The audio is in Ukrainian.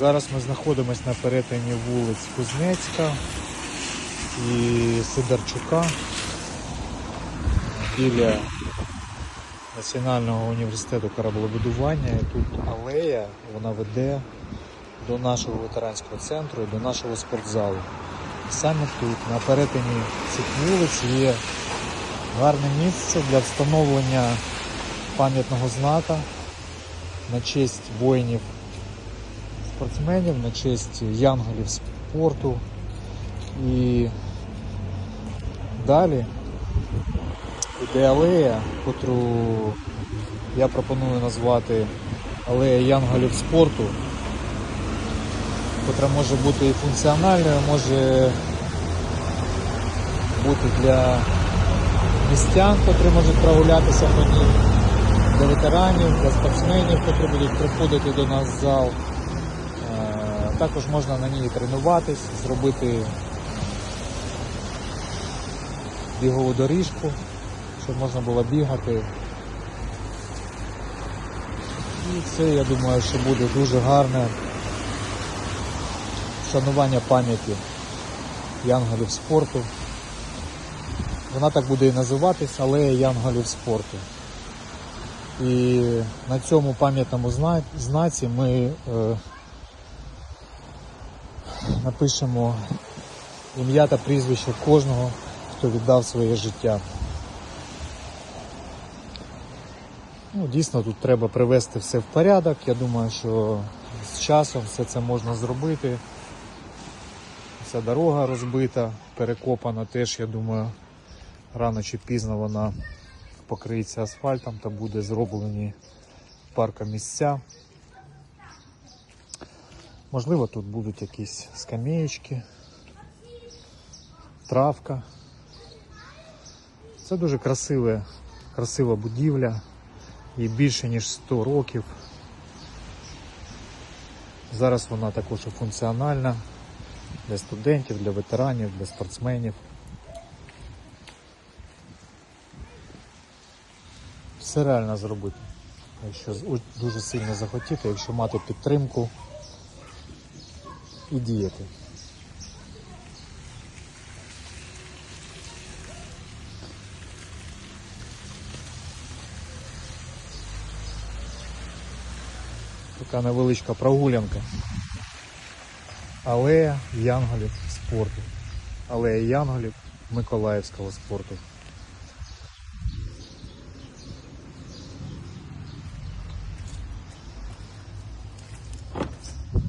Зараз ми знаходимося на перетині вулиць Кузнецька і Сидорчука біля Національного університету кораблебудування. І тут алея, вона веде до нашого ветеранського центру до нашого спортзалу. І саме тут, на перетині цих вулиць, є гарне місце для встановлення пам'ятного знака на честь воїнів спортсменів, на честь янголів спорту. І далі іде алея, котру я пропоную назвати алея янголів спорту, котра може бути і функціональною, може бути для містян, котрі можуть прогулятися по ній, для ветеранів, для спортсменів, котрі будуть приходити до нас в зал. Також можна на ній тренуватись, зробити бігову доріжку, щоб можна було бігати. І це, я думаю, що буде дуже гарне вшанування пам'яті янголів спорту. Вона так буде і називатись Алея Янголів спорту. І на цьому пам'ятному знаці ми е, напишемо ім'я та прізвище кожного, хто віддав своє життя. Ну, дійсно, тут треба привести все в порядок. Я думаю, що з часом все це можна зробити. Ця дорога розбита, перекопана теж, я думаю, рано чи пізно вона покриється асфальтом та буде зроблені паркомісця. Можливо, тут будуть якісь скамеєчки, травка. Це дуже красиве, красива будівля, їй більше ніж 100 років. Зараз вона також і функціональна для студентів, для ветеранів, для спортсменів. Все реально зробити, якщо дуже сильно захотіти, якщо мати підтримку і діяти. Така невеличка прогулянка. Алея Янголів спорту. Алея Янголів Миколаївського спорту.